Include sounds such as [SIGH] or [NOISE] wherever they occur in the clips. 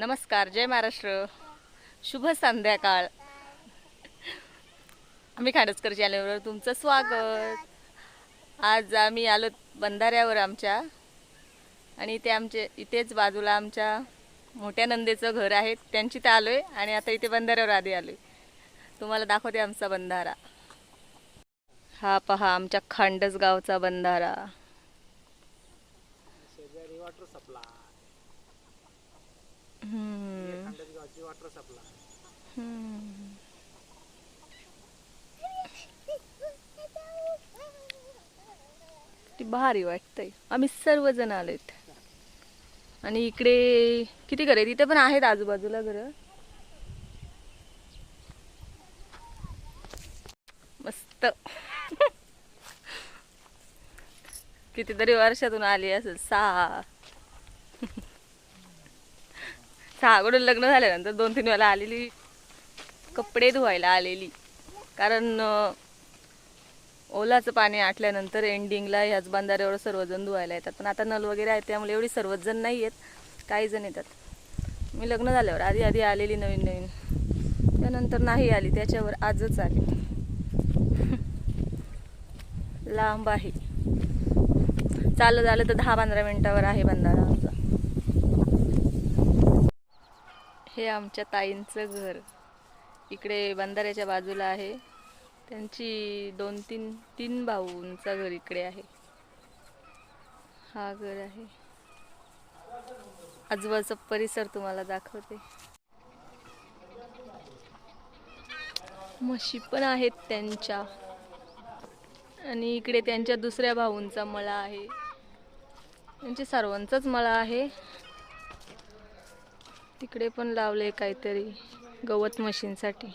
नमस्कार जय महाराष्ट्र. शुभ संध्याकाळ. आम्ही खाडसकर चॅनलवर तुमचं स्वागत. आज आम्ही आलो बंधाऱ्यावर आमच्या. आणि इथे आमचे इथेच बाजूला आमच्या मोठ्या नंदेचं घर आहे. त्यांची तर आलो आहे आणि आता इथे बंधाऱ्यावर आधी आलो आहे तुम्हाला दाखवते आमचा बंधारा. हा पहा आमच्या खांडस गावचा बंधारा वॉटर सप्लाय ती भारी वाटतंय. आम्ही सर्वजण आलोत आणि इकडे किती घर तिथे पण आहेत आजूबाजूला घर. मस्त. कितीतरी वर्षातून आली असेल सहा. सहाकडून लग्न झाल्यानंतर दोन तीन वेळा आलेली कपडे धुवायला आलेली. कारण ओलाचं पाणी आटल्यानंतर एंडिंगला ह्याच बांधाऱ्यावर सर्वजण धुवायला येतात. पण आता नल वगैरे आहे त्यामुळे एवढी सर्वजण नाही येत काही जण येतात. मी लग्न झाल्यावर आधी आधी आलेली नवीन नवीन. त्यानंतर नाही आली त्याच्यावर आजच आली. लांब आहे. चालत झालं तर दहा पंधरा मिनटावर आहे बंधारा आमचा हे आमच्या ताईंचं घर. इकडे बंधाऱ्याच्या बाजूला आहे. त्यांची दोन तीन तीन भाऊंचं घर इकडे आहे. हा घर आहे. आजूबाजूचा परिसर तुम्हाला दाखवते. म्हशी पण आहेत त्यांच्या. आणि इकडे त्यांच्या दुसऱ्या भाऊंचा मळा आहे. त्यांचे सर्वांचाच मळा आहे. तिकडे पण लावले काहीतरी गवत मशीनसाठी.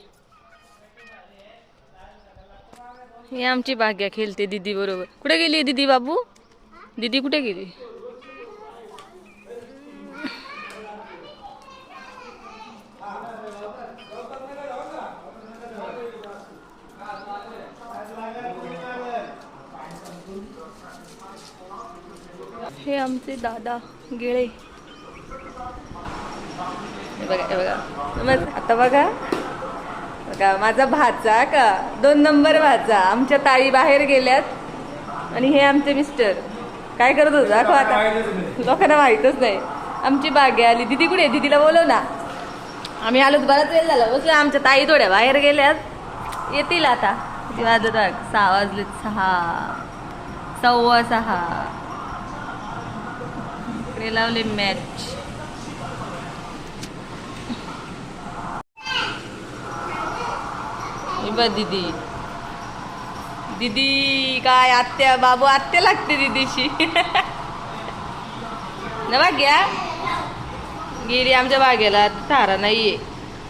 ही आमची भाग्या खेळते दिदी बरोबर. कुठे गेली दिदी बाबू? दीदी कुठे गेली? हे आमचे दादा गेळे. बघा बघा. मग आता बघा. बघा माझा भाचा का? दोन नंबर भाचा. आमच्या ताई बाहेर गेल्यात. आणि हे आमचे मिस्टर काय करत होता? दाखव आता. लोकांना माहीतच नाही. आमची बागे आली. दिदी कुठे आहे? दिदीला बोलव ना. आम्ही आलो बराच वेळ झाला. बसलो आमच्या ताई थोड्या बाहेर गेल्यात. येतील आता. किती वाजत सहा वाजलेत. सहा. सव्वा सहा. इकडे लावले मॅच हे दीदी. दीदी काय आत्या बाबू आत्या लागते दीदीशी. [LAUGHS] ना भाग्या गिरी आमच्या बागेला तारा नाहीये.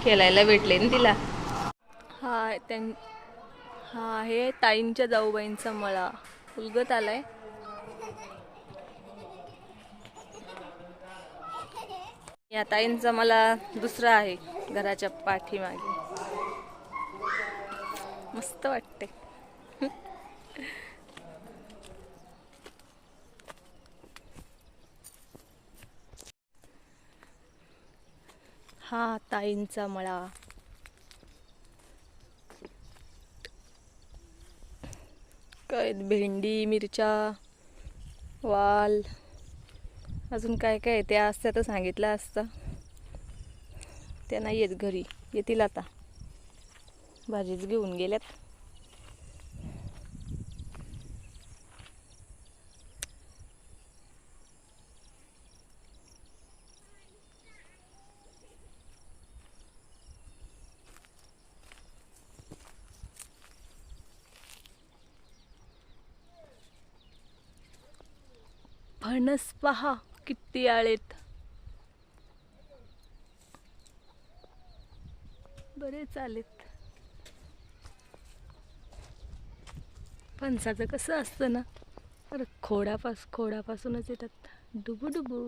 खेळायला भेटले ना तिला. हा त्यां हा आहे ताईंच्या जाऊबाईंचा मळा. उलगत आलाय? या ताईंचा मला दुसरा आहे घराच्या पाठीमागे. मस्त वाटते हा ताईंचा मळा. काय भेंडी मिरच्या वाल. अजून काय काय आहे? ते असतं तर सांगितलं असतं. त्या नाही येत घरी. येतील आता. भाजीच घेऊन गेल्यात. फणस पहा किती आळेत. बरेच आलेत. फणसाचं कसं असतं ना? अरे खोडापास खोडापासूनच येतात. डुबू डुबू.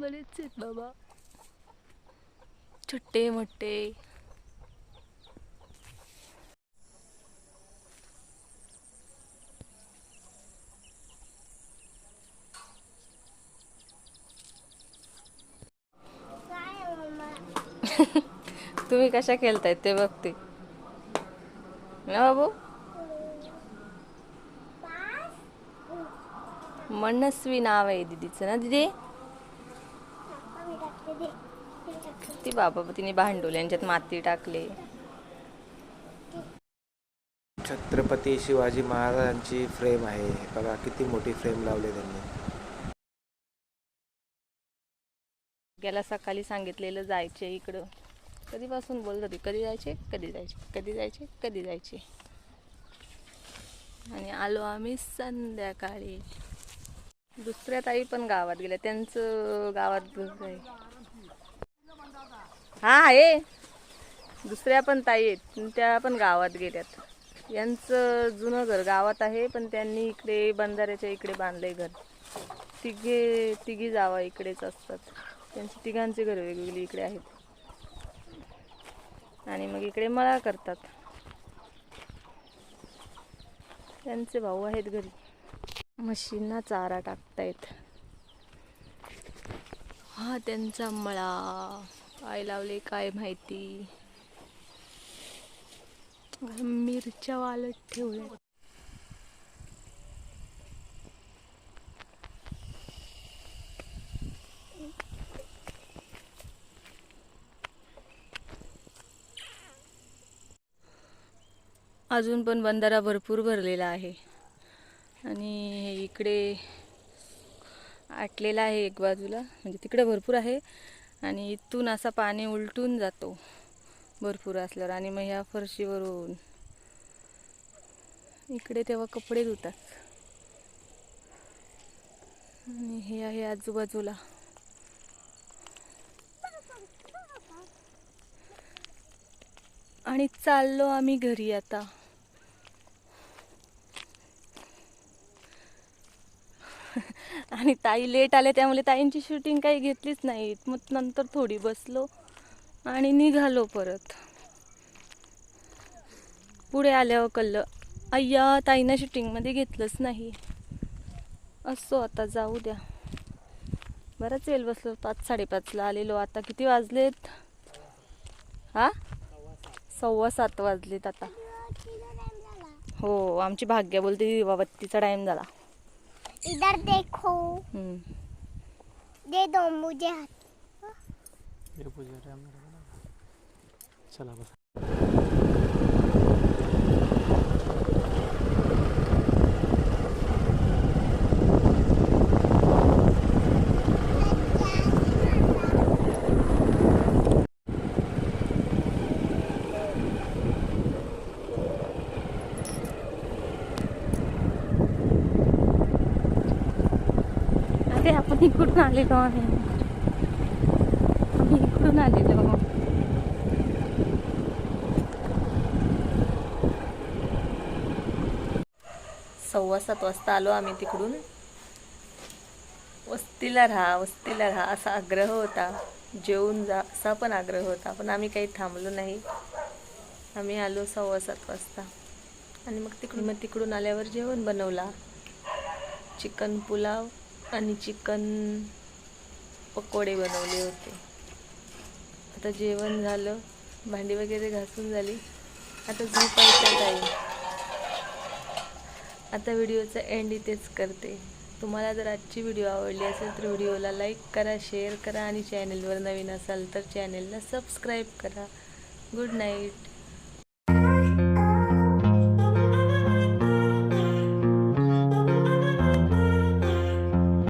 बरेच आहेत बाबा. छोटे मोठे. [LAUGHS] तुम्ही कशा खेळतायत ते बघते. ना बाबू? मनस्वी नाव आहे दीदीचं ना दीदी ती बाबा तिने भांडवले यांच्यात माती टाकले छत्रपती शिवाजी महाराजांची फ्रेम आहे बघा किती मोठी फ्रेम लावली त्यांनी गेला सकाळी सांगितलेलं जायचे इकडं कधीपासून बोलत होती कधी जायचे कधी जायचे कधी जायचे कधी जायचे आणि आलो आम्ही संध्याकाळी दुसऱ्या ताई पण गावात गेल्या. त्यांचं गावात आहे. हा आहे. दुसऱ्या पण ताई आहेत. त्या पण गावात गेल्यात. यांचं जुनं घर गावात आहे पण त्यांनी इकडे बंधाऱ्याच्या इकडे बांधलंय घर. तिघे तिघी जावा इकडेच असतात. त्यांची तिघांचे घर वेगवेगळी इकडे आहेत. आणि मग इकडे मळा करतात. त्यांचे भाऊ आहेत घरी. म्हशींना चारा टाकतायत. हा त्यांचा मळा. काय लावले काय माहिती? मिरच्या वालत ठेवल्या अजून पण बंधारा भरपूर भरलेला आहे. आणि हे इकडे आटलेला आहे एक बाजूला म्हणजे तिकडे भरपूर आहे. आणि इथून असा पाणी उलटून जातो भरपूर असल्यावर. आणि मग ह्या फरशीवरून इकडे तेव्हा कपडे धुतात. आणि हे आहे आजूबाजूला. आणि चाललो आम्ही घरी आता. आणि ताई लेट आले त्यामुळे ताईंची शूटिंग काही घेतलीच नाही मग नंतर थोडी बसलो आणि निघालो परत. पुढे आल्यावर कळलं अय्या ताईनं शूटिंगमध्ये घेतलंच नाही. असो आता जाऊ द्या. बराच वेळ बसलो पाच साडेपाचला आलेलो. आता किती वाजलेत? हा? सव्वा सात वाजलेत आता. हो आमची भाग्य बोलते दिवाबत्तीचा टाईम झाला. इधर देखो. दे दो मुझे। हाथ चला बस। ते आपण इकडून आलेलो आहे आम्ही इकडून आलेलो सव्वा सात वाजता आलो आम्ही तिकडून. वस्तीला राहा वस्तीला राहा असा आग्रह होता. जेवून जा असा पण आग्रह होता पण आम्ही काही थांबलो नाही. आम्ही आलो सव्वा सात वाजता. आणि मग तिकडून मग तिकडून आल्यावर जेवण बनवला. चिकन पुलाव आणि चिकन पकोडे बनवले होते. आता जेवण झालं भांडी वगैरे घासून झाली. आता झोपायचं टाईम आता व्हिडिओचा एंड इथेच करते. तुम्हाला जर आजची व्हिडिओ आवडली असेल तर व्हिडिओला लाईक करा शेअर करा आणि चॅनलवर नवीन असाल तर चॅनलला सबस्क्राईब करा. Good night